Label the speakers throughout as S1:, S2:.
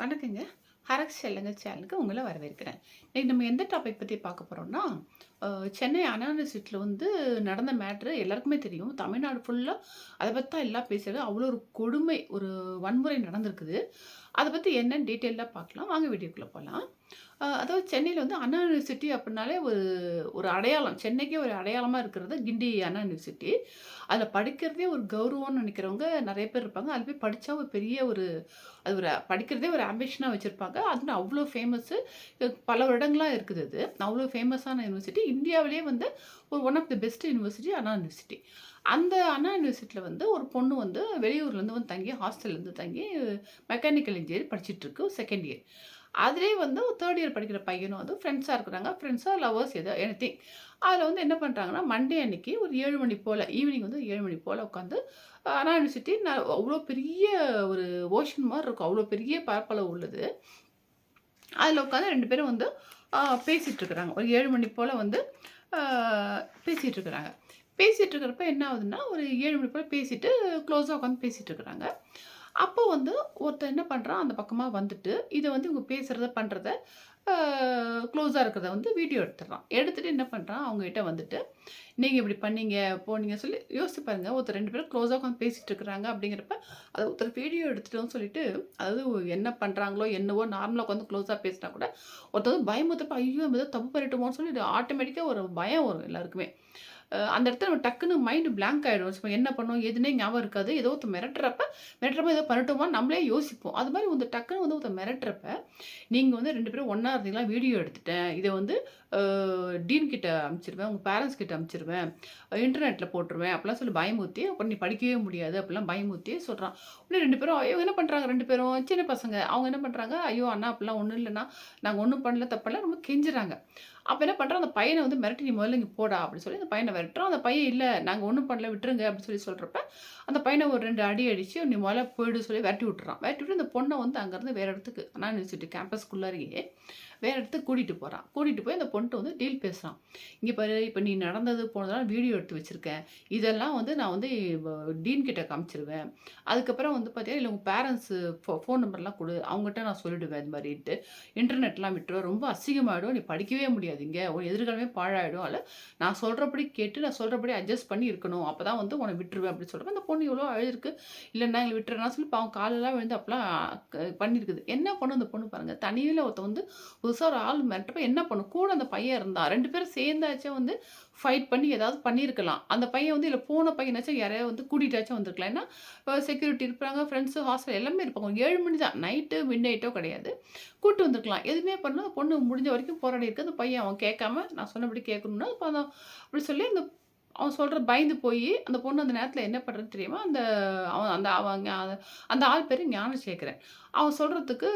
S1: வணக்கங்க. ஹரக்ஸ் செல்லுங்க சேனலுக்கு உங்களை வரவேற்கிறேன். இன்னைக்கு நம்ம எந்த டாபிக் பற்றி பார்க்க போகிறோம்னா சென்னை அண்ணா யூனிவர்சிட்டியில் வந்து நடந்த மேட்ரு எல்லாருக்குமே தெரியும். தமிழ்நாடு ஃபுல்லாக அதை பற்றி தான் எல்லாம் பேசுகிறது அவ்வளோ ஒரு கொடுமை ஒரு வன்முறை நடந்திருக்குது. அதை பற்றி என்னன்னு டீட்டெயிலாக பார்க்கலாம். வாங்க வீடியோக்குள்ளே போகலாம் அதாவது சென்னையில் வந்து அண்ணா யூனிவர்சிட்டி அப்படின்னாலே ஒரு ஒரு அடையாளம். சென்னைக்கே ஒரு அடையாளமாக இருக்கிறது கிண்டி அண்ணா யூனிவர்சிட்டி. அதில் படிக்கிறதே ஒரு கௌரவம்னு நினைக்கிறவங்க நிறைய பேர் இருப்பாங்க. அதில் போய் படித்தா ஒரு பெரிய ஒரு அது ஒரு படிக்கிறதே ஒரு ஆம்பிஷனாக வச்சுருப்பாங்க. அது அவ்வளோ ஃபேமஸ்ஸு பல வருடங்களாக இருக்குது அது அவ்வளோ ஃபேமஸான யூனிவர்சிட்டி. இந்தியாவிலேயே வந்து ஒரு one of the best university Anna university. அந்த அண்ணா யூனிவர்சிட்டியில் வந்து ஒரு பொண்ணு வந்து வெளியூர்லேருந்து வந்து தங்கி ஹாஸ்டல்லேருந்து தங்கி மெக்கானிக்கல் இன்ஜினியர் படிச்சுட்டு இருக்கு செகண்ட் இயர் அதிலே வந்து தேர்ட் இயர் படிக்கிற பையனும் வந்து ஃப்ரெண்ட்ஸாக இருக்கிறாங்க. ஃப்ரெண்ட்ஸாக லவர்ஸ் ஏதோ எனி திங் அதில் வந்து என்ன பண்ணுறாங்கன்னா மண்டே அன்னைக்கு ஒரு ஏழு மணி போல் ஈவினிங் வந்து ஏழு மணி போல் உட்காந்து அண்ணா யூனிவர்சிட்டி நான் அவ்வளோ பெரிய ஒரு ஓஷன் மாதிரி இருக்கும். அவ்வளோ பெரிய பரப்பளவு உள்ளது. அதில் உட்காந்து ரெண்டு பேரும் வந்து பேசிகிட்டு இருக்கிறாங்க. ஒரு ஏழு மணி போல் வந்து பேசிகிட்டு இருக்கிறாங்க. பேசிகிட்டு இருக்கிறப்ப என்ன ஆகுதுன்னா ஒரு ஏழு மணி போல் பேசிட்டு க்ளோஸாக உட்காந்து பேசிகிட்டு இருக்கிறாங்க. அப்போ வந்து ஒருத்தர் என்ன பண்ணுறான் அந்த பக்கமாக வந்துட்டு இதை வந்து இவங்க பேசுகிறத பண்ணுறத க்ளோஸாக இருக்கிறத வந்து வீடியோ எடுத்துடுறான். எடுத்துகிட்டு என்ன பண்ணுறான் அவங்ககிட்ட வந்துட்டு நீங்கள் இப்படி பண்ணீங்க போனீங்க சொல்லி யோசிச்சு பாருங்கள் ஒருத்தர் ரெண்டு பேரும் க்ளோஸாக உட்காந்து பேசிகிட்டு இருக்கிறாங்க. அப்படிங்கிறப்ப அதை ஒருத்தர் வீடியோ எடுத்துட்டோம்னு சொல்லிட்டு அதாவது என்ன பண்ணுறாங்களோ என்னவோ நார்மலாக உட்காந்து க்ளோஸாக பேசினா கூட ஒருத்தர் பயமுத்தப்ப ஐயோ ஏதோ தப்பு பண்ணிட்டோமோன்னு சொல்லி ஆட்டோமேட்டிக்காக ஒரு பயம் வரும் எல்லாருக்குமே. அந்த இடத்துல நம்ம டக்குன்னு மைண்டு பிளாங்க் ஆகிடும் ஸோ என்ன பண்ணோம் எதுனே ஞாபகம் இருக்காது. ஏதோ ஒருத்தர் மிரட்டுறப்ப மிரட்டுறப்ப ஏதோ பண்ணட்டுமா நம்மளே யோசிப்போம். அது மாதிரி வந்து டக்குன்னு வந்து ஒருத்தர் மிரட்டுறப்ப நீங்கள் வந்து ரெண்டு பேரும் ஒன்றா இருந்தீங்களா வீடியோ எடுத்துட்டேன். இதை வந்து டீன் கிட்ட அனுப்பிச்சிருவேன் உங்கள் பேரண்ட்ஸ் கிட்ட அனுப்பிச்சிருவேன் இன்டர்நெட்டில் போட்டுருவேன். அப்படிலாம் சொல்லி பயமுத்தி அப்புறம் நீ படிக்கவே முடியாது அப்படிலாம் பயமுத்தி சொல்கிறான் உடனே ரெண்டு பேரும் ஐயோ என்ன பண்ணுறாங்க ரெண்டு பேரும்? சின்ன பசங்க. அவங்க என்ன பண்ணுறாங்க ஐயோ அண்ணா அப்படிலாம் ஒன்றும் இல்லைன்னா நாங்கள் ஒன்றும் பண்ணல தப்பெல்லாம் ரொம்ப கெஞ்சுறாங்க. அப்போ என்ன பண்ணுறோம் அந்த பையனை வந்து மிரட்டி நீ முதல்ல இங்கே போடா அப்படின்னு சொல்லி அந்த பையனை விரட்டுறோம். அந்த பையன் இல்லை நாங்கள் ஒன்றும் பண்ணல விட்டுருங்க அப்படின்னு சொல்லி சொல்கிறப்ப அந்த பையனை ஒரு ரெண்டு அடி அடித்து நீ முதல்ல போய்டு சொல்லி விரட்டி விட்டுறான். விரட்டி விட்டு அந்த பொண்ணை வந்து அங்கேருந்து வேறு இடத்துக்கு அண்ணா யூனிவர்சிட்டி கேம்பஸ்க்குள்ளாரியே வேறு இடத்துக்கு கூட்டிகிட்டு போகிறான் கூட்டிகிட்டு போய் அந்த பொண்ணுட்டு வந்து டீல் பேசுகிறான் இங்கே பாரு இப்போ நீ நடந்தது போனதெல்லாம் வீடியோ எடுத்து வச்சுருக்கேன் இதெல்லாம் வந்து நான் வந்து டீன் கிட்ட காமிச்சிருவேன். அதுக்கப்புறம் வந்து பார்த்தீங்கன்னா இல்லை உங்கள் பேரண்ட்ஸு ஃபோ ஃபோன் நம்பர்லாம் கொடு. அவங்ககிட்ட நான் சொல்லிவிடுவேன் இது மாதிரிட்டு இன்டர்நெட்லாம் விட்டுருவேன் ரொம்ப அசிங்கமாகிடும் நீ படிக்கவே முடியாது. இங்கே உன் எதிர்காலமே பாழாயிடும். அதில் நான் சொல்கிறபடி கேட்டு நான் சொல்கிறபடி அட்ஜஸ்ட் பண்ணி இருக்கணும். அப்போ தான் வந்து உன்னை விட்டுருவேன் அப்படின்னு சொல்கிறப்ப அந்த பொண்ணு எவ்வளோ அழுதுருக்கு. இல்லைன்னா எங்களை விட்டுறேன்னா சொல்லி அவன் காலெல்லாம் விழுந்து அப்பெல்லாம் பண்ணியிருக்குது என்ன பண்ணும் அந்த பொண்ணு பாருங்கள் தனியில் ஒருத்த வந்து புதுசாக ஒரு ஆள் மிரட்டப்ப என்ன பண்ணும் கூட அந்த பையன் இருந்தான் ரெண்டு பேரும் சேர்ந்தாச்சும் வந்து ஃபைட் பண்ணி ஏதாவது பண்ணியிருக்கலாம் அந்த பையன் வந்து இல்லை போன பையனாச்சும் யாரையாவது வந்து கூட்டிகிட்டாச்சும் வந்திருக்கலாம். ஏன்னா செக்யூரிட்டி இருப்பாங்க ஃப்ரெண்ட்ஸு ஹாஸ்டல் எல்லாமே இருப்பாங்க. ஏழு மணி தான். நைட்டு மிட் நைட்டோ கிடையாது. கூப்பிட்டு வந்துருக்கலாம். எதுவுமே பண்ணால். பொண்ணு முடிஞ்ச வரைக்கும் போராடி இருக்குது அந்த பையன் அவன் கேட்காம நான் சொன்னபடி கேட்கணும்னா இப்போ அப்படி சொல்லி அந்த அவன் சொல்கிற பயந்து போய் அந்த பொண்ணு அந்த நேரத்தில் என்ன பண்ணுறது தெரியுமா? அந்த அவன் அந்த அவங்க அந்த ஆள் பேர் ஞானசேகரன். அவன் சொல்கிறதுக்கு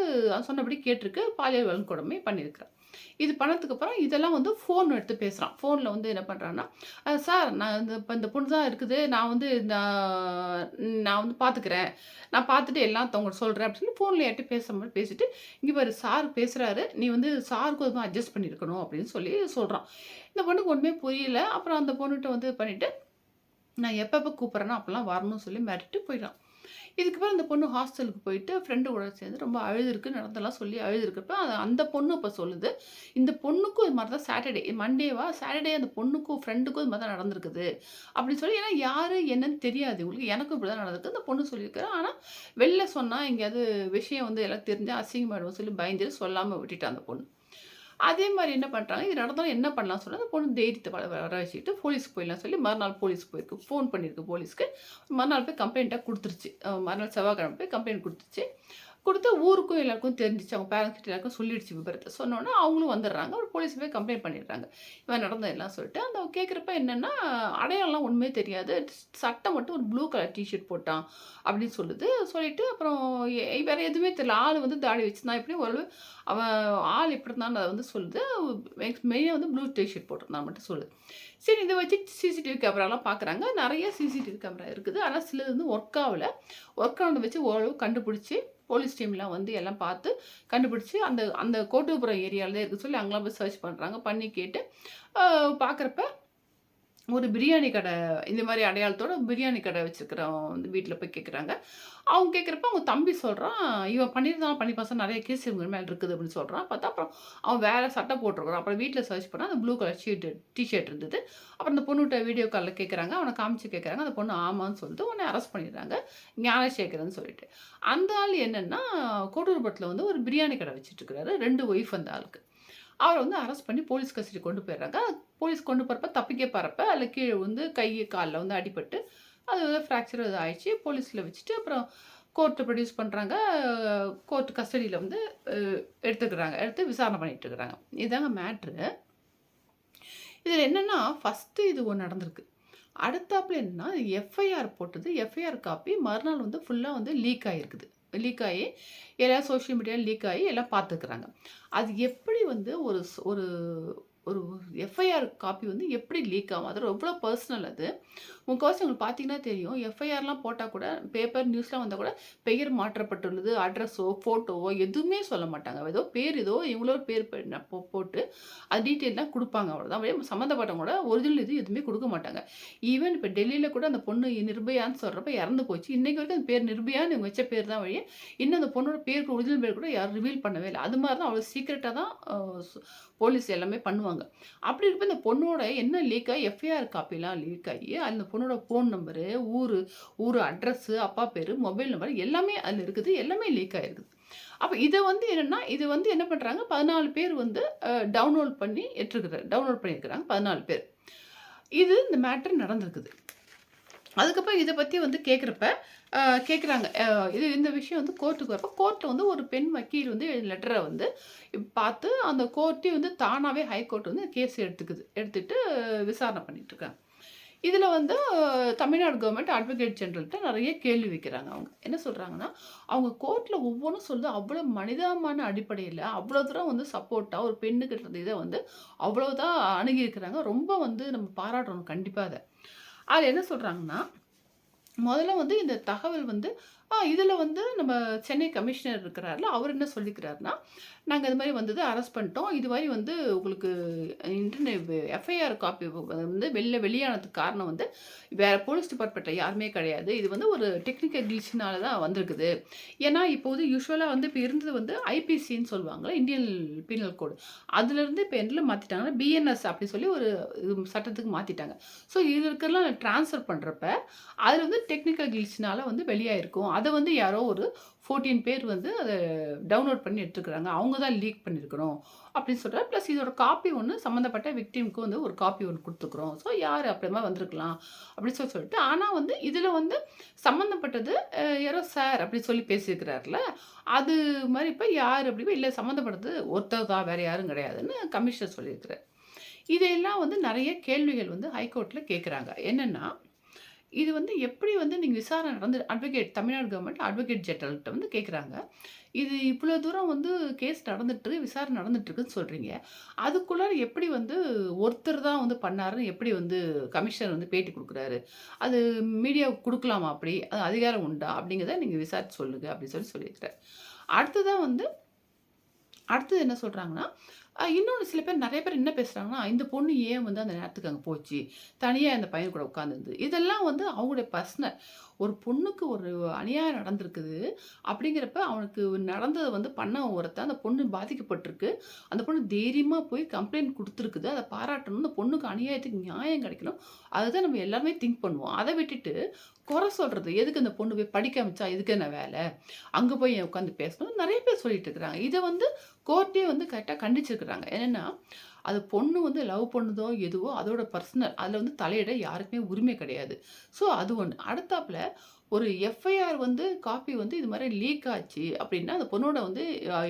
S1: சொன்னபடி கேட்டிருக்கு. பாலியல் வன்கொடுமை பண்ணியிருக்கிறான். இது பண்ணதுக்கு அப்புறம் இதெல்லாம் வந்து ஃபோன் எடுத்து பேசுகிறான் ஃபோனில் வந்து என்ன பண்ணுறான்னா சார் நான் இந்த இப்போ இந்த பொண்ணு தான் இருக்குது. நான் வந்து நான் வந்து பார்த்துக்கிறேன் நான் பார்த்துட்டு எல்லாம் அவங்க சொல்கிறேன் அப்படின்னு சொல்லி ஃபோனில் யார்ட்டி பேசுகிற மாதிரி பேசிட்டு இங்கே பாரு சார் பேசுகிறாரு நீ வந்து சாருக்கு வந்து அட்ஜஸ்ட் பண்ணியிருக்கணும் அப்படின்னு சொல்லி சொல்கிறான் இந்த பொண்ணுக்கு ஒன்றுமே புரியல. அப்புறம் அந்த பொண்ணுகிட்ட வந்து பண்ணிவிட்டு நான் எப்பப்போ கூப்பிட்றேன்னா அப்போல்லாம் வரணும்னு சொல்லி மிரட்டிட்டு போயிடான் இதுக்கப்புறம் அந்த பொண்ணு ஹாஸ்டலுக்கு போயிட்டு ஃப்ரெண்டு கூட சேர்ந்து ரொம்ப அழுதுருக்கு நடந்தெல்லாம் சொல்லி அழுதுருக்கப்ப அந்த பொண்ணு இப்போ சொல்லுது இந்த பொண்ணுக்கும் இது மாதிரி தான் சாட்டர்டே மண்டேவா சாட்டர்டே அந்த பொண்ணுக்கும் ஃப்ரெண்டுக்கும் இது மாதிரி தான் நடந்திருக்குது. அப்படின்னு சொல்லி ஏன்னா யார் என்னன்னு தெரியாது உங்களுக்கு எனக்கும் இப்படி தான் நடந்திருக்கு. அந்த பொண்ணு சொல்லியிருக்கிறேன் ஆனால் வெளில சொன்னால் எங்கேயாவது விஷயம் வந்து எல்லாம் தெரிஞ்சால் அசிங்கமாயிடுவோம் சொல்லி பயந்துட்டு சொல்லாமல் விட்டுட்டான் அந்த பொண்ணு. அதே மாதிரி என்ன பண்ணுறாங்க இது நடந்தாலும் என்ன பண்ணலாம் சொல்லி அந்த பொண்ணு தைரியத்தை வர வர வச்சுக்கிட்டு போலீஸ்க்கு போயிடலாம் சொல்லி மறுநாள் போலீஸ் போயிருக்கு. ஃபோன் பண்ணியிருக்கு போலீஸ்க்கு. மறுநாள் போய் கம்ப்ளைண்ட்டாக கொடுத்துருச்சு. மறுநாள் செவ்வாய்க்கிழமை போய் கம்ப்ளைண்ட் கொடுத்துருச்சு கொடுத்து ஊருக்கும் எல்லாருக்கும் தெரிஞ்சிச்சு. அவங்க பேரண்ட்ஸ் கிட்ட எல்லாருக்கும் சொல்லிடுச்சு விபரத்தை. சொன்னோன்னா அவங்களும் வந்துடுறாங்க. ஒரு போலீஸ் போய் கம்ப்ளைண்ட் பண்ணிடுறாங்க. இவன் நடந்ததெல்லாம் சொல்லிட்டு அந்த கேட்குறப்ப என்னென்னா அடையாளம்லாம் ஒன்றுமே தெரியாது. சட்டை மட்டும் ஒரு ப்ளூ கலர் டிஷர்ட் போட்டான் அப்படின்னு சொல்லுது. சொல்லிட்டு அப்புறம் வேறு எதுவுமே தெரியல. ஆள் வந்து தாடி வச்சுருந்தான் எப்படி ஒரு அவன் ஆள் எப்படி இருந்தான்னு அதை வந்து சொல்லுது. மெயினாக வந்து ப்ளூ டிஷர்ட் போட்டிருந்தான் மட்டும் சொல்லுது. சரி இதை வச்சு சிசிடிவி கேமராலாம் பார்க்குறாங்க நிறைய சிசிடிவி கேமரா இருக்குது. ஆனால் சிலது வந்து ஒர்க் ஆகலை. ஒர்க் ஆனதை வச்சு ஓரளவு கண்டுபிடிச்சி போலீஸ் டீம்லாம் வந்து எல்லாம் பார்த்து கண்டுபிடிச்சி அந்த அந்த கோட்டுப்புறம் ஏரியாவில் தான் இருக்குது சொல்லி அங்கெல்லாம் போய் சர்ச் பண்ணுறாங்க பண்ணி கேட்டு பார்க்குறப்ப ஒரு பிரியாணி கடை இந்த மாதிரி அடையாளத்தோட பிரியாணி கடை வச்சிருக்கிறவன் வந்து வீட்டில் போய் கேட்குறாங்க அவங்க கேட்குறப்ப அவங்க தம்பி சொல்கிறான் இவன் பண்ணியிருந்தான் பண்ணி பசங்க நிறைய கேஸ் இவங்க மேலே இருக்குது அப்படின்னு சொல்கிறான் பார்த்தா அப்புறம் அவன் வேறு சட்டை போட்டிருக்கிறான். அப்புறம் வீட்டில் சர்ச் பண்ணால் அந்த ப்ளூ கலர் ஷீட் டிஷர்ட் இருந்தது. அப்புறம் அந்த பொண்ணுகிட்ட வீடியோ காலில் கேட்குறாங்க அவனை காமிச்சு கேட்குறாங்க அந்த பொண்ணு ஆமான்னு சொல்லிட்டு உடனே அரெஸ்ட் பண்ணிடுறாங்க. ஞானசேகரன் சொல்லிட்டு. அந்த ஆள் என்னென்னா கோட்டூர்பட்டில் வந்து ஒரு பிரியாணி கடை வச்சுட்டு இருக்கிறாரு. ரெண்டு ஒய்ஃப் அந்த ஆளுக்கு. அவரை வந்து அரெஸ்ட் பண்ணி போலீஸ் கஸ்டடி கொண்டு போயிடுறாங்க. போலீஸ் கொண்டு போகிறப்ப தப்பிக்க போகிறப்ப அதில் கீழே வந்து கை காலில் வந்து அடிபட்டு அது வந்து ஃப்ராக்சர் இது ஆயிடுச்சு. போலீஸில் வச்சுட்டு அப்புறம் கோர்ட்டு ப்ரொடியூஸ் பண்ணுறாங்க கோர்ட் கஸ்டடியில் வந்து எடுத்துக்கிறாங்க. எடுத்து விசாரணை பண்ணிகிட்டு இருக்கிறாங்க. இதாங்க மேட்ரு இதில் என்னென்னா ஃபஸ்ட்டு இது ஒன்று நடந்திருக்கு. அடுத்தாப்புல என்னென்னா எஃப்ஐஆர் போட்டது. எஃப்ஐஆர் காப்பி மறுநாள் வந்து ஃபுல்லாக வந்து லீக் ஆகிருக்குது லீக் ஆகி எல்லாம் சோஷியல் மீடியாவில் லீக் ஆகி எல்லாம் பார்த்துக்கிறாங்க. அது எப்படி வந்து ஒரு ஒரு ஒரு எஃப்ஐஆர் காப்பி வந்து எப்படி லீக் ஆகும்? அது எவ்வளோ பர்சனல் அது? முக்கால்வாசி உங்களுக்கு பார்த்தீங்கன்னா தெரியும். எஃப்ஐஆர்லாம் போட்டால் கூட பேப்பர் நியூஸ்லாம் வந்தால் கூட பெயர் மாற்றப்பட்டுள்ளது. அட்ரஸோ ஃபோட்டோவோ எதுவுமே சொல்ல மாட்டாங்க. ஏதோ பேர் ஏதோ இவ்வளோ பேர் போட்டு அது டீட்டெயிலாம் கொடுப்பாங்க அவ்வளோதான் அப்படியே சம்மந்தப்பட்டவங்களோட ஒரிஜினல் இது எதுவுமே கொடுக்க மாட்டாங்க. ஈவன் இப்போ டெல்லியில் கூட அந்த பொண்ணு நிர்பயான்னு சொல்கிறப்ப இறந்து போச்சு. இன்றைக்கு வரைக்கும் அந்த பேர் நிர்பயான்னு இவங்க வச்ச பேர் தான் வழியே இன்னும் அந்த பொண்ணோட பேருக்கு ஒரிஜினல் பேர் கூட யாரும் ரிவீல் பண்ணவே இல்லை. அது மாதிரி தான் அவ்வளோ சீக்கிரட்டாக தான் போலீஸ் எல்லாமே பண்ணுவாங்க. அப்படி இருப்ப இந்த பொண்ணோட என்ன லீக் ஆகி எஃப்ஐஆர் காப்பிலாம் லீக் ஆகி அந்த பொண்ணோட ஃபோன் நம்பரு ஊர் ஊர் அட்ரஸ்ஸு அப்பா பேர் மொபைல் நம்பர் எல்லாமே அதில் இருக்குது எல்லாமே லீக் ஆகிருக்குது அப்போ இதை வந்து என்னென்னா இது வந்து என்ன பண்ணுறாங்க பதினாலு பேர் வந்து டவுன்லோட் பண்ணி எட்டுருக்குறாங்க டவுன்லோட் பண்ணியிருக்கிறாங்க பதினாலு பேர். இது இந்த மேட்ரு நடந்திருக்குது. அதுக்கப்புறம் இதை பற்றி வந்து கேட்குறப்ப கேட்குறாங்க இது இந்த விஷயம் வந்து கோர்ட்டுக்கு வரப்போ கோர்ட்டில் வந்து ஒரு பெண் வக்கீல் வந்து லெட்டரை வந்து பார்த்து அந்த கோர்ட்டே வந்து தானாகவே ஹைகோர்ட் வந்து கேஸ் எடுத்துக்குது. எடுத்துட்டு விசாரணை பண்ணிகிட்ருக்காங்க இதில் வந்து தமிழ்நாடு கவர்மெண்ட் அட்வொகேட் ஜெனரல்கிட்ட நிறைய கேள்வி வைக்கிறாங்க அவங்க. என்ன சொல்கிறாங்கன்னா அவங்க கோர்ட்டில் ஒவ்வொன்றும் சொல்லுது அவ்வளோ மனிதமான அடிப்படையில் அவ்வளோ தூரம் வந்து சப்போர்ட்டாக ஒரு பெண்ணுக்கிட்ட இருந்த இதை வந்து அவ்வளோதான் அணுகியிருக்கிறாங்க ரொம்ப வந்து நம்ம பாராட்டணும் கண்டிப்பாக அதை. அது என்ன சொல்கிறாங்கன்னா முதல்ல வந்து இந்த தகவல் வந்து இதில் வந்து நம்ம சென்னை கமிஷனர் இருக்கிறார்ல அவர் என்ன சொல்லிக்கிறாருன்னா நாங்கள் இது மாதிரி வந்தது அரெஸ்ட் பண்ணிட்டோம். இது மாதிரி வந்து உங்களுக்கு இன்டர்நெட் எஃப்ஐஆர் காப்பி வந்து வெளில வெளியானதுக்கு காரணம் வந்து வேறு போலீஸ் டிபார்ட்மெண்ட்டில் யாருமே கிடையாது. இது வந்து ஒரு டெக்னிக்கல் கிளிச்சினால தான் வந்திருக்குது. ஏன்னா இப்போது யூஸ்வலாக வந்து இப்போ இருந்தது வந்து ஐபிசின்னு சொல்லுவாங்களே இந்தியன் பீனல் கோடு அதுலேருந்து இப்போ என்ன மாற்றிட்டாங்கன்னா பிஎன்எஸ் அப்படின்னு சொல்லி ஒரு இது சட்டத்துக்கு மாற்றிட்டாங்க ஸோ இதில் இருக்கிறலாம் ட்ரான்ஸ்ஃபர் பண்ணுறப்ப அதில் வந்து டெக்னிக்கல் கிளிச்சினால வந்து வெளியாகிருக்கும் அதை வந்து யாரோ ஒரு ஃபோர்டீன் பேர் வந்து அதை டவுன்லோட் பண்ணி எடுத்துக்கிறாங்க. அவங்க தான் லீக் பண்ணியிருக்கணும் அப்படின்னு சொல்கிறார் ப்ளஸ் இதோட காப்பி ஒன்று சம்மந்தப்பட்ட விக்டிமுக்கு வந்து ஒரு காப்பி ஒன்று கொடுத்துக்குறோம். ஸோ யார் அப்படிமா வந்திருக்கலாம் அப்படின்னு சொல்லி சொல்லிட்டு ஆனால் வந்து இதில் வந்து சம்மந்தப்பட்டது யாரோ சார் அப்படி சொல்லி பேசியிருக்கிறார்ல அது மாதிரி இப்போ யார் அப்படி இல்லை சம்மந்தப்பட்டது ஒருத்தர் தான் வேறு யாரும் கிடையாதுன்னு கமிஷனர் சொல்லியிருக்கிறார். இதையெல்லாம் வந்து நிறைய கேள்விகள் வந்து ஹைகோர்ட்டில் கேட்குறாங்க என்னென்னா இது வந்து எப்படி வந்து நீங்கள் விசாரணை நடந்து அட்வொகேட் தமிழ்நாடு கவர்மெண்ட் அட்வொகேட் ஜெனரல்கிட்ட வந்து கேட்குறாங்க இது இவ்வளோ தூரம் வந்து கேஸ் நடந்துட்டு விசாரணை நடந்துட்டுருக்குன்னு சொல்கிறீங்க அதுக்குள்ளே எப்படி வந்து ஒருத்தர் தான் வந்து பண்ணாருன்னு எப்படி வந்து கமிஷனர் வந்து பேட்டி கொடுக்குறாரு? அது மீடியாவுக்கு கொடுக்கலாமா அப்படி? அது அதிகாரம் உண்டா? அப்படிங்கிறத நீங்கள் விசாரித்து சொல்லுங்க அப்படின்னு சொல்லி சொல்லியிருக்கிறார். அடுத்ததான் வந்து அடுத்தது என்ன சொல்கிறாங்கன்னா இன்னொன்று சில பேர் நிறைய பேர் என்ன பேசுகிறாங்கன்னா இந்த பொண்ணு ஏன் வந்து அந்த நேரத்துக்கு அங்கே போச்சு? தனியாக அந்த பையன் கூட உட்காந்துருந்து இதெல்லாம் வந்து அவங்களுடைய பர்சனல் ஒரு பொண்ணுக்கு ஒரு அநியாயம் நடந்திருக்குது அப்படிங்கிறப்ப அவனுக்கு நடந்ததை வந்து பண்ண ஒருத்தன் அந்த பொண்ணு பாதிக்கப்பட்டிருக்கு. அந்த பொண்ணு தைரியமாக போய் கம்ப்ளைண்ட் கொடுத்துருக்குது. அதை பாராட்டணும் அந்த பொண்ணுக்கு அநியாயத்துக்கு நியாயம் கிடைக்கணும். அதுதான் நம்ம எல்லாருமே திங்க் பண்ணுவோம். அதை விட்டுட்டு குறை சொல்கிறது எதுக்கு அந்த பொண்ணு போய் படிக்க அமைச்சா? எதுக்கு என்ன வேலை? அங்கே போய் உட்காந்து பேசணும். நிறைய பேர் சொல்லிட்டு இருக்கிறாங்க. இதை வந்து கோர்ட்டே வந்து கரெக்டாக கண்டிச்சிருக்கிறாங்க. என்னென்னா அது பொண்ணு வந்து லவ் பண்ணுதோ எதுவோ அதோட பர்சனல் அதில் வந்து தலையிட யாருக்குமே உரிமை கிடையாது. ஸோ அது ஒன்று அடுத்தாப்பில் ஒரு எஃப்ஐஆர் வந்து காப்பி வந்து இது மாதிரி லீக் ஆச்சு அப்படின்னா அந்த பொண்ணோட வந்து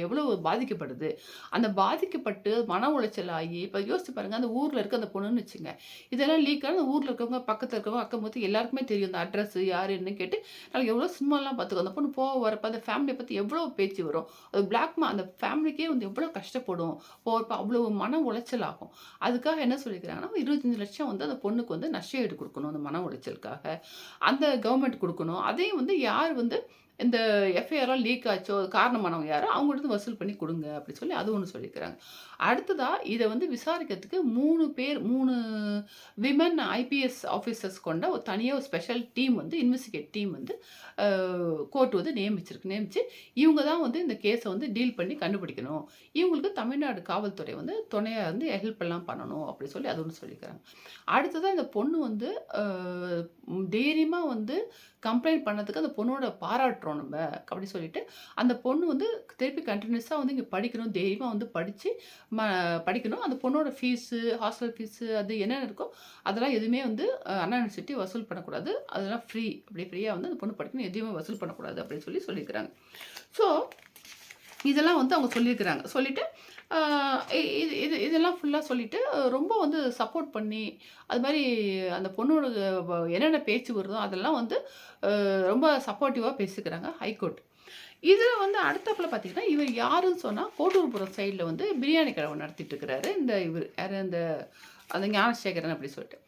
S1: எவ்வளோ பாதிக்கப்படுது? அந்த பாதிக்கப்பட்டு மன உளைச்சல் ஆகி இப்போ யோசிச்சு பாருங்க அந்த ஊரில் இருக்க அந்த பொண்ணுன்னு வச்சுங்க. இதெல்லாம் லீக் ஆன அந்த ஊரில் இருக்கவங்க பக்கத்தில் இருக்கவங்க அக்கம் போது எல்லாருக்குமே தெரியும் அந்த அட்ரஸ் யாருன்னு கேட்டு நாளைக்கு எவ்வளோ சினிமாலாம் பார்த்துக்கோ அந்த பொண்ணு போக வரப்போ அந்த ஃபேமிலியை பற்றி எவ்வளோ பேச்சு வரும்? அது பிளாக்மா அந்த ஃபேமிலிக்கே வந்து எவ்வளோ கஷ்டப்படும்? போகிறப்ப அவ்வளோ மன உளைச்சல் ஆகும். அதுக்காக என்ன சொல்லிக்கிறாங்கன்னா இருபத்தஞ்சு லட்சம் வந்து அந்த பொண்ணுக்கு வந்து நஷ்ட ஈடு கொடுக்கணும் அந்த மன உளைச்சலுக்காக. அந்த கவர்மெண்ட் கொடுக்கணும். அதையும் வந்து யார் வந்து இந்த எஃப்ஐஆராக லீக் ஆச்சோ காரணமானவங்க யாரோ அவங்கள்ட்ட வசூல் பண்ணி கொடுங்க அப்படி சொல்லி அது ஒன்று சொல்லியிருக்கிறாங்க அடுத்ததாக இதை வந்து விசாரிக்கிறதுக்கு மூணு பேர் மூணு விமன் ஐபிஎஸ் ஆஃபீஸர்ஸ் கொண்ட ஒரு தனியாக ஒரு ஸ்பெஷல் டீம் வந்து இன்வெஸ்டிகேட் டீம் வந்து கோர்ட் வந்து நியமிச்சிருக்கு. நியமித்து இவங்க தான் வந்து இந்த கேஸை வந்து டீல் பண்ணி கண்டுபிடிக்கணும். இவங்களுக்கு தமிழ்நாடு காவல்துறை வந்து துணையாக வந்து ஹெல்ப் எல்லாம் பண்ணணும் அப்படி சொல்லி அது ஒன்று சொல்லியிருக்கிறாங்க அடுத்ததாக இந்த பொண்ணு வந்து தைரியமாக வந்து கம்ப்ளைண்ட் பண்ணதுக்கு அந்த பொண்ணோட பாராட்டுறோம். நம்ம. அப்படி சொல்லிட்டு அந்த பொண்ணு வந்து திருப்பி கண்டினியூஸாக வந்து இங்கே படிக்கணும். தைரியமாக வந்து படித்து ம படிக்கணும். அந்த பொண்ணோட ஃபீஸு ஹாஸ்டல் ஃபீஸு அது என்னென்ன இருக்கோ அதெல்லாம் எதுவுமே வந்து அண்ணா யூனிவர்சிட்டி வசூல் பண்ணக்கூடாது. அதெல்லாம் ஃப்ரீ அப்படி ஃப்ரீயாக வந்து அந்த பொண்ணு படிக்கணும். எதுவுமே வசூல் பண்ணக்கூடாது அப்படின்னு சொல்லி சொல்லியிருக்கிறாங்க. ஸோ இதெல்லாம் வந்து அவங்க சொல்லியிருக்கிறாங்க. சொல்லிவிட்டு இது இது இதெல்லாம் ஃபுல்லாக சொல்லிவிட்டு ரொம்ப வந்து சப்போர்ட் பண்ணி அது மாதிரி அந்த பொண்ணோட என்னென்ன பேச்சு வருதோ அதெல்லாம் வந்து ரொம்ப சப்போர்ட்டிவாக பேசிக்கிறாங்க ஹைகோர்ட். இதில் வந்து அடுத்தப்பில் பார்த்தீங்கன்னா இவர் யாருன்னு சொன்னால் கோட்டூர்புரம் சைடில் வந்து பிரியாணி கடை நடத்திட்டு இருக்கிறாரு. இந்த இவர் யார் இந்த அந்த ஞானசேகரன் அப்படி சொல்லிட்டு.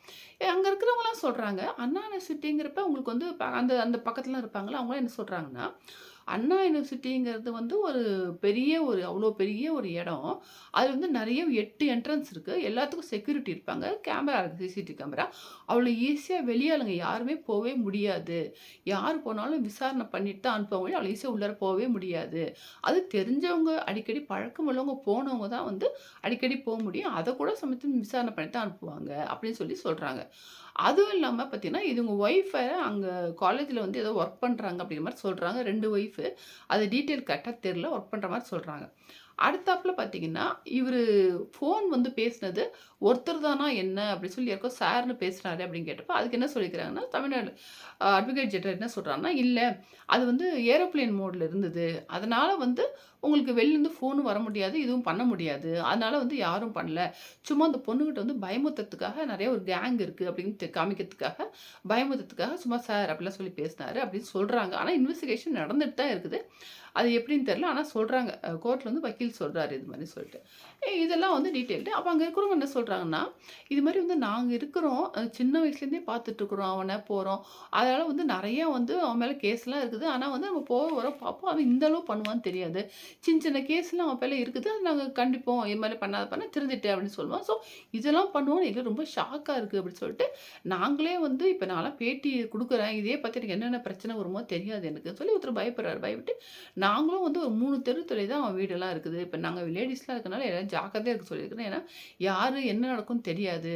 S1: அங்கே இருக்கிறவங்களாம் சொல்கிறாங்க அண்ணா யூனிவர்சிட்டிங்கிறப்ப உங்களுக்கு வந்து அந்த அந்த பக்கத்துலாம் இருப்பாங்களா அவங்களாம் என்ன சொல்கிறாங்கன்னா அண்ணா யூனிவர்சிட்டிங்கிறது வந்து ஒரு பெரிய ஒரு அவ்வளோ பெரிய ஒரு இடம். அது வந்து நிறைய எட்டு என்ட்ரன்ஸ் இருக்குது எல்லாத்துக்கும் செக்யூரிட்டி இருப்பாங்க. கேமரா இருக்குது சிசிடிவி கேமரா அவ்வளோ ஈஸியாக வெளியாளுங்க யாருமே போகவே முடியாது. யார் போனாலும் விசாரணை பண்ணிட்டு தான் அனுப்புவாங்க அவ்வளோ ஈஸியாக உள்ளார போகவே முடியாது. அது தெரிஞ்சவங்க அடிக்கடி பழக்கம் உள்ளவங்க போனவங்க தான் வந்து அடிக்கடி போக முடியும். அதை கூட சமயத்து விசாரணை பண்ணிட்டு தான் அனுப்புவாங்க அப்படின்னு சொல்லி சொல்கிறாங்க அதுவும் இல்லாமல் பார்த்தீங்கன்னா இதுங்க ஒய்ஃபை அங்கே காலேஜில் வந்து ஏதோ ஒர்க் பண்ணுறாங்க அப்படிங்கிற மாதிரி சொல்கிறாங்க ரெண்டு ஒய்ஃப் அது டீட்டெயில் கரெக்டாக தெரில ஒர்க் பண்ணுற மாதிரி சொல்கிறாங்க அடுத்தாப்பில் பார்த்தீங்கன்னா இவர் ஃபோன் வந்து பேசினது ஒருத்தர் தானா என்ன? அப்படின்னு சொல்லி யாருக்கோ சார்னு பேசுகிறாரு அப்படின்னு கேட்டப்போ அதுக்கு என்ன சொல்லிக்கிறாங்கன்னா தமிழ்நாடு அட்வொகேட் ஜெனரல் என்ன சொல்கிறாங்கன்னா இல்லை அது வந்து ஏரோப்ளேன் மோடில் இருந்தது. அதனால் வந்து உங்களுக்கு வெளிலேருந்து ஃபோனும் வர முடியாது இதுவும் பண்ண முடியாது. அதனால் வந்து யாரும் பண்ணல. சும்மா அந்த பொண்ணுக்கிட்ட வந்து பயமுத்தத்துக்காக நிறைய ஒரு கேங் இருக்குது அப்படின்னு காமிக்கிறதுக்காக பயமுத்தத்துக்காக சும்மா சார் அப்படிலாம் சொல்லி பேசினார் அப்படின்னு சொல்கிறாங்க ஆனால் இன்வெஸ்டிகேஷன் நடந்துட்டு தான் இருக்குது. அது எப்படின்னு தெரில ஆனால் சொல்கிறாங்க கோர்ட்டில் வந்து வக்கீல் சொல்கிறாரு இது மாதிரி சொல்லிட்டு. இதெல்லாம் வந்து டீட்டெயில்டு அப்போ அங்கே இருக்கிறவங்க என்ன சொல்கிறாங்கன்னா இது மாதிரி வந்து நாங்கள் இருக்கிறோம். சின்ன வயசுலேருந்தே பார்த்துட்ருக்குறோம் அவனை போகிறோம் அதனால் வந்து நிறையா வந்து அவன் மேலே கேஸ்லாம் இருக்குது. ஆனால் வந்து நம்ம போக வர பார்ப்போம். அவன் இந்தளவு பண்ணுவான்னு தெரியாது. சின்ன சின்ன கேஸ்லாம் அவன் பேரில் இருக்குது. அது நாங்கள் கண்டிப்போம். இது மாதிரி பண்ணாத பண்ண திருந்துட்டு அப்படின்னு சொல்லுவான் ஸோ இதெல்லாம் பண்ணுவோம்னு எங்களுக்கு ரொம்ப ஷாக்காக இருக்குது அப்படின்னு சொல்லிட்டு நாங்களே வந்து இப்போ நான்லாம் பேட்டி கொடுக்குறேன். இதே பற்றி எனக்கு என்னென்ன பிரச்சனை வருமோ தெரியாது எனக்கு சொல்லி ஒருத்தர் பயப்படுறாரு. பயப்பட்டு நாங்களும் வந்து ஒரு மூணு தெருத்துறை தான் அவன் வீடெல்லாம் இருக்குது. இப்போ நாங்கள் லேடிஸ்லாம் இருக்கனால எல்லாம் ஜாக்கிரதையாக இருக்க சொல்லியிருக்கிறேன். ஏன்னா யார் என்ன நடக்கும்னு தெரியாது.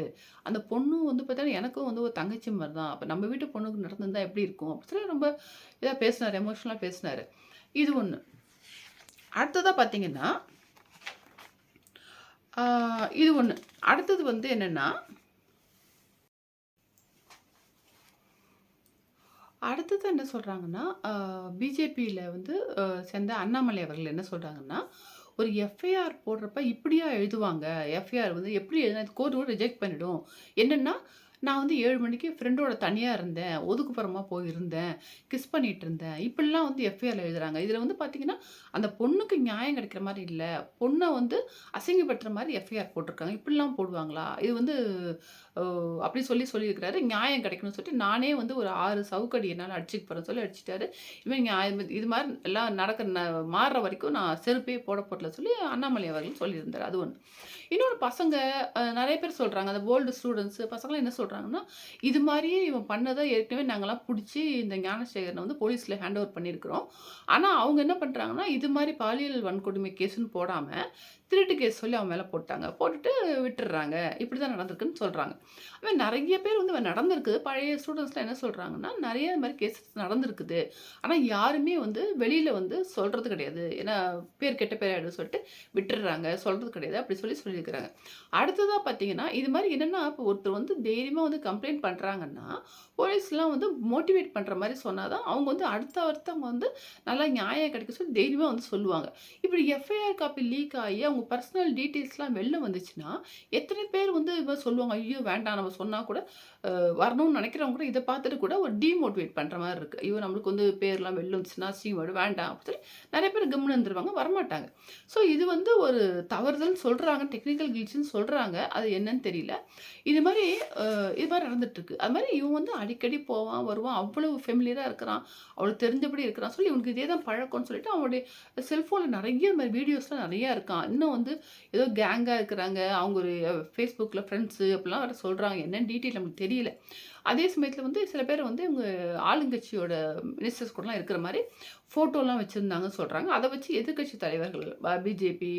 S1: அந்த பொண்ணு வந்து பார்த்தா எனக்கும் வந்து ஒரு தங்கச்சி மாதிரி தான் அப்போ நம்ம வீட்டு பொண்ணுக்கு நடந்திருந்தா எப்படி இருக்கும்? அப்படி சொல்லி ரொம்ப இதாக பேசினார் எமோஷனலாக பேசினார். இது ஒன்று அடுத்ததாக பார்த்தீங்கன்னா இது ஒன்று அடுத்தது வந்து என்னென்னா அடுத்தது என்ன சொல்கிறாங்கன்னா பிஜேபியில் வந்து சேர்ந்த அண்ணாமலை அவர்கள் என்ன சொல்கிறாங்கன்னா ஒரு எஃப்ஐஆர் போடுறப்ப இப்படியா எழுதுவாங்க? எஃப்ஐஆர் வந்து எப்படி எழுதினா கூட ரிஜெக்ட் பண்ணிடும். என்னென்னா நான் வந்து ஏழு மணிக்கு ஃப்ரெண்டோட தனியாக இருந்தேன். ஒதுக்குப்புறமா போயிருந்தேன். கிஸ் பண்ணிகிட்டு இருந்தேன். இப்படிலாம் வந்து எஃப்ஐஆரில் எழுதுகிறாங்க இதில் வந்து பார்த்திங்கன்னா அந்த பொண்ணுக்கு நியாயம் கிடைக்கிற மாதிரி இல்லை. பொண்ணை வந்து அசிங்கப்படுத்துகிற மாதிரி எஃப்ஐஆர் போட்டிருக்காங்க. இப்படிலாம் போடுவாங்களா? இது வந்து அப்படி சொல்லி சொல்லியிருக்கிறாரு. நியாயம் கிடைக்கணும்னு சொல்லிட்டு நானே வந்து ஒரு ஆறு சவுக்கடி என்னால் அடிச்சுக்க போகிறேன் சொல்லி அடிச்சிட்டாரு. இவன் நியாயம் இது மாதிரி எல்லாம் நடக்கிற மாறுற வரைக்கும் நான் செருப்பே போட போடல சொல்லி அண்ணாமலை அவர்கள் சொல்லியிருந்தார். அது ஒன்று இன்னொரு பசங்க நிறைய பேர் சொல்கிறாங்க அந்த ஓல்டு ஸ்டூடெண்ட்ஸு பசங்களாம் என்ன சொல்கிறாங்கன்னா இது மாதிரியே இவன் பண்ணதை ஏற்கனவே நாங்களாம் பிடிச்சி இந்த ஞானசேகரனை வந்து போலீஸில் ஹேண்ட் ஓவர் பண்ணியிருக்கிறோம். ஆனால் அவங்க என்ன பண்ணுறாங்கன்னா இது மாதிரி பாலியல் வன்கொடுமை கேஸுன்னு போடாமல் திருட்டு கேஸ் சொல்லி அவன் மேலே போட்டாங்க. போட்டுட்டு விட்டுடுறாங்க. இப்படி தான் நடந்திருக்குன்னு சொல்கிறாங்க அவன் நிறைய பேர் வந்து நடந்திருக்குது பழைய ஸ்டூடெண்ட்ஸ்லாம் என்ன சொல்கிறாங்கன்னா நிறைய இது மாதிரி கேசஸ் நடந்திருக்குது. ஆனால் யாருமே வந்து வெளியில் வந்து சொல்கிறது கிடையாது. ஏன்னா பேர் கெட்ட பேர் ஆகிடும் சொல்லிட்டு விட்டுடுறாங்க. சொல்கிறது கிடையாது. அப்படி சொல்லி சொல்லியிருக்கிறாங்க. அடுத்ததாக பார்த்தீங்கன்னா இது மாதிரி என்னென்னா இப்போ ஒருத்தர் வந்து தைரியமாக வந்து கம்ப்ளைண்ட் பண்ணுறாங்கன்னா போலீஸ்லாம் வந்து மோட்டிவேட் பண்ணுற மாதிரி சொன்னால் தான் அவங்க வந்து அடுத்த அடுத்தவங்க வந்து நல்லா நியாயம் கிடைக்க சொல்லி தைரியமாக வந்து சொல்லுவாங்க. இப்படி எஃப்ஐஆர் காப்பி லீக் ஆகி அவங்க பர்சனல் டீட்டெயில்ஸ்லாம் வெளில வந்துச்சுன்னா எத்தனை பேர் வந்து இவன் சொல்லுவாங்க ஐயோ வேண்டாம் நம்ம சொன்னால் கூட வரணும்னு நினைக்கிறவங்க கூட இதை பார்த்துட்டு கூட ஒரு டிமோட்டிவேட் பண்ணுற மாதிரி இருக்குது ஐயோ நம்மளுக்கு வந்து பேர்லாம் வெளில வந்துச்சுன்னா சீவோடு வேண்டாம் அப்படின்னு சொல்லி நிறைய பேர் கம்னு இருந்துருவாங்க வரமாட்டாங்க ஸோ இது வந்து ஒரு தவறுதல்னு சொல்கிறாங்க டெக்னிக்கல் கில்ஸ்ன்னு சொல்கிறாங்க அது என்னன்னு தெரியல இது மாதிரி இது மாதிரி நடந்துட்டுருக்கு. அது மாதிரி இவன் வந்து அடிக்கடி போவான், வருவான். அவ்வளவு ஃபெமிலியராக இருக்கிறான். அவளுக்கு தெரிஞ்சபடி இருக்கிறான் சொல்லி இவனுக்கு இதே தான் பழக்கம்னு சொல்லிட்டு அவனுடைய செல்ஃபோனில் நிறைய இது வீடியோஸ்லாம் நிறையா இருக்கான். இன்னும் வந்து ஏதோ கேங்காக இருக்கிறாங்க. அவங்க ஒரு ஃபேஸ்புக்கில் ஃப்ரெண்ட்ஸு அப்படிலாம் வேறு சொல்கிறாங்க என்னென்னு டீட்டெயில் நமக்கு முடியல. அதே சமயத்தில் வந்து சில பேர் வந்து இவங்க ஆளுங்கட்சியோட மினிஸ்டர்ஸ் கூடலாம் இருக்கிற மாதிரி ஃபோட்டோலாம் வச்சுருந்தாங்கன்னு சொல்கிறாங்க அதை வச்சு எதிர்க்கட்சி தலைவர்கள் பிஜேபி,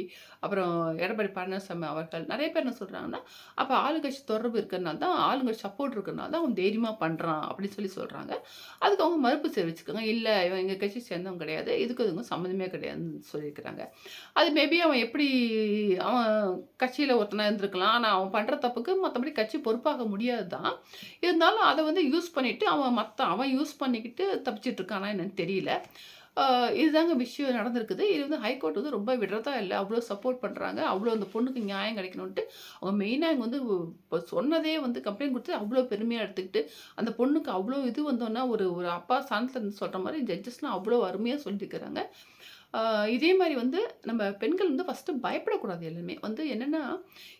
S1: அப்புறம் எடப்பாடி பழனிசாமி அவர்கள் நிறைய பேர் என்ன சொல்கிறாங்கன்னா அப்போ ஆளுங்கட்சி தொடர்பு இருக்கிறனால தான் ஆளுங்கட்சி சப்போர்ட் இருக்கிறனால தான் அவன் தைரியமாக பண்ணுறான் அப்படின்னு சொல்லி சொல்கிறாங்க அதுக்கு அவங்க மறுப்பு தெரிவிச்சுக்கோங்க இல்லை இவன் எங்கள் கட்சி சேர்ந்தவன் கிடையாது. இதுக்கு இதுக்கும் சம்மந்தமே கிடையாதுன்னு சொல்லியிருக்கிறாங்க. அது மேபி அவன் எப்படி அவன் கட்சியில் ஒருத்தனாக இருந்திருக்கலாம். ஆனால் அவன் பண்ணுற தப்புக்கு மற்றபடி கட்சி பொறுப்பாக முடியாது தான். இருந்தாலும் அதை வந்து யூஸ் பண்ணிவிட்டு அவன் மற்ற அவன் யூஸ் பண்ணிக்கிட்டு தப்பிச்சிட்ருக்கானா என்னன்னு தெரியல. இதுதாங்க விஷயம் நடந்திருக்குது. இது வந்து ஹைகோர்ட் வந்து ரொம்ப விடுறதா இல்லை அவ்வளோ சப்போர்ட் பண்ணுறாங்க அவ்வளோ அந்த பொண்ணுக்கு நியாயம் கிடைக்கணுன்ட்டு அவங்க மெயினாக இங்கே வந்து இப்போ சொன்னதே வந்து கம்ப்ளைண்ட் கொடுத்து அவ்வளோ பெருமையாக எடுத்துக்கிட்டு, அந்த பொண்ணுக்கு அவ்வளோ இது வந்தோன்னா ஒரு ஒரு அப்பா ஸ்தானத்துல இருந்து மாதிரி ஜட்ஜஸ்லாம் அவ்வளோ அருமையாக சொல்லியிருக்கிறாங்க. இதே மாதிரி வந்து நம்ம பெண்கள் வந்து ஃபர்ஸ்ட்டு பயப்படக்கூடாது எல்லாமே. வந்து என்னென்னா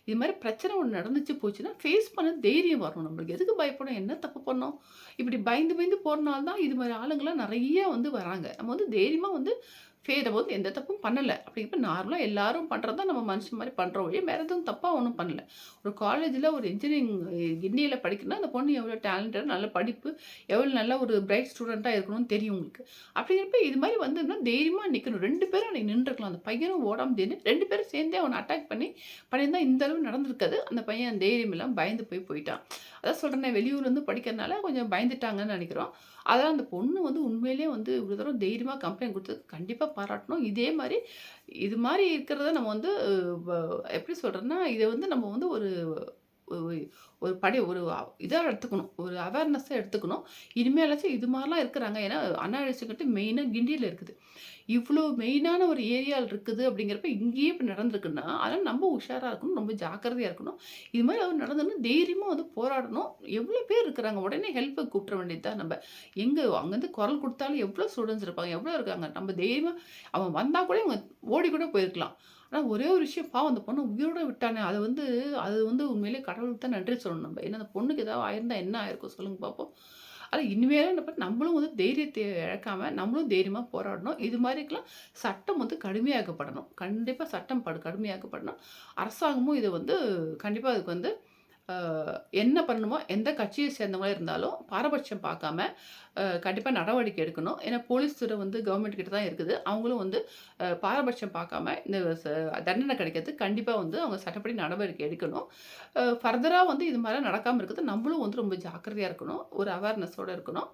S1: இது மாதிரி பிரச்சனை ஒன்று நடந்துச்சு போச்சுன்னா, ஃபேஸ் பண்ண தைரியம் வரணும் நம்மளுக்கு. எதுக்கு பயப்படணும்? என்ன தப்பு பண்ணோம்? இப்படி பயந்து பயந்து போகிறனால தான் இது மாதிரி ஆளுங்களாம் நிறைய வந்து வராங்க. நம்ம வந்து தைரியமாக வந்து ஃபே நம்ம வந்து எந்த தப்பும் பண்ணல. அப்படிங்கிறப்ப நார்மலாக எல்லாரும் பண்ணுறது தான் நம்ம மனுஷன் மாதிரி பண்ணுறோம் ஒழிய, வேறு எதுவும் தப்பாக ஒன்றும் பண்ணல. ஒரு காலேஜில் ஒரு இன்ஜினியரிங் கிண்ணியில படிக்கணும்னா, அந்த பொண்ணு எவ்வளோ டேலண்டட், நல்ல படிப்பு, எவ்வளோ நல்ல ஒரு பிரைட் ஸ்டூடெண்ட்டாக இருக்கணும்னு தெரியும் உங்களுக்கு. அப்படிங்கிறப்ப இது மாதிரி வந்ததுன்னா தைரியமாக நிற்கணும் ரெண்டு பேரும் அன்றைக்கி நின்றுருக்கலாம். அந்த பையனும் ஓடாமல் நின்னு 2 பேரும் சேர்ந்தே அவனை அட்டாக் பண்ணி பண்ணியிருந்தா இந்த அளவு நடந்திருக்காது. அந்த பையன் தைரியம் எல்லாம் பயந்து போய் போயிட்டான். அதான் சொல்கிறேன் வெளியூர்லேருந்து படிக்கிறனால கொஞ்சம் பயந்துட்டாங்கன்னு நினைக்கிறோம் அதான் அந்த பொண்ணு வந்து உண்மையிலேயே வந்து இவ்வளோ தூரம் தைரியமாக கம்ப்ளைண்ட் கொடுத்தது கண்டிப்பாக பாராட்டணும். இதே மாதிரி இது மாதிரி இருக்கிறத நம்ம வந்து எப்படி சொல்கிறேன்னா இதை வந்து நம்ம வந்து ஒரு ஒரு படி ஒரு இதாக எடுத்துக்கணும். ஒரு அவேர்னஸ்ஸை எடுத்துக்கணும். இனிமேலாச்சும் இது மாதிரிலாம் இருக்கிறாங்க. ஏன்னா அண்ணா மெயினாக கிண்டியில் இருக்குது. இவ்வளோ மெயினான ஒரு ஏரியாவில் இருக்குது அப்படிங்கிறப்ப இங்கேயே இப்படி நடந்திருக்குன்னா, அதெல்லாம் நம்ம உஷாராக இருக்கணும். ரொம்ப ஜாக்கிரதையாக இருக்கணும். இது மாதிரி அவர் நடந்ததுன்னா தைரியமாக வந்து போராடணும். எவ்வளோ பேர் இருக்கிறாங்க. உடனே ஹெல்ப்பை கூப்பிட வேண்டியது தான் நம்ம எங்கே அங்கேருந்து குரல் கொடுத்தாலும் எவ்வளோ ஸ்டூடெண்ட்ஸ் இருப்பாங்க. எவ்வளோ இருக்காங்க. நம்ம தைரியமாக அவன் வந்தால் கூட இவங்க ஓடி கூட போயிருக்கலாம். ஆனால் ஒரே ஒரு விஷயம் பாவம் அந்த பொண்ணை உயிரோட விட்டானே, அது வந்து அது வந்து உண்மையிலேயே கடவுளுக்கு தான் நன்றி சொல்லணும் நம்ம. ஏன்னா அந்த பொண்ணுக்கு ஏதாவது ஆயிருந்தால் என்ன ஆயிருக்கும் சொல்லுங்க பார்ப்போம் ஆனால் இனிமேலும் என்ன பண்ண நம்மளும் வந்து தைரியத்தை இழக்காமல் நம்மளும் தைரியமாக போராடணும். இது மாதிரிக்கெல்லாம் சட்டம் வந்து கடுமையாக்கப்படணும். கண்டிப்பாக சட்டம் படு கடுமையாக்கப்படணும். அரசாங்கமும் இதை வந்து கண்டிப்பாக அதுக்கு வந்து என்ன பண்ணணுமோ, எந்த கட்சியை சேர்ந்தவங்களே இருந்தாலும் பாரபட்சம் பார்க்காம கண்டிப்பாக நடவடிக்கை எடுக்கணும். ஏன்னா போலீஸ் துறை வந்து கவர்மெண்ட் கிட்ட தான் இருக்குது. அவங்களும் வந்து பாரபட்சம் பார்க்காம இந்த தண்டனை கிடைக்கிறது கண்டிப்பாக வந்து அவங்க சட்டப்படி நடவடிக்கை எடுக்கணும். ஃபர்தராக வந்து இது மாதிரிலாம் நடக்காமல் இருக்கிறது நம்மளும் வந்து ரொம்ப ஜாக்கிரதையாக இருக்கணும். ஒரு அவேர்னஸோடு இருக்கணும்.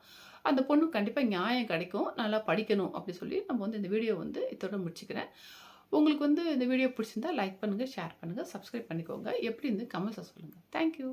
S1: அந்த பொண்ணுக்கு கண்டிப்பாக நியாயம் கிடைக்கும். நல்லா படிக்கணும் அப்படி சொல்லி நம்ம வந்து இந்த வீடியோ வந்து இத்தோட முடிச்சுக்கிறேன். உங்களுக்கு வந்து இந்த வீடியோ பிடிச்சிருந்தா லைக் பண்ணுங்கள் ஷேர் பண்ணுங்கள் சப்ஸ்கிரைப் பண்ணிக்கோங்க. எப்படி இருந்து கமெண்ட்ஸை சொல்லுங்கள் தேங்க் யூ.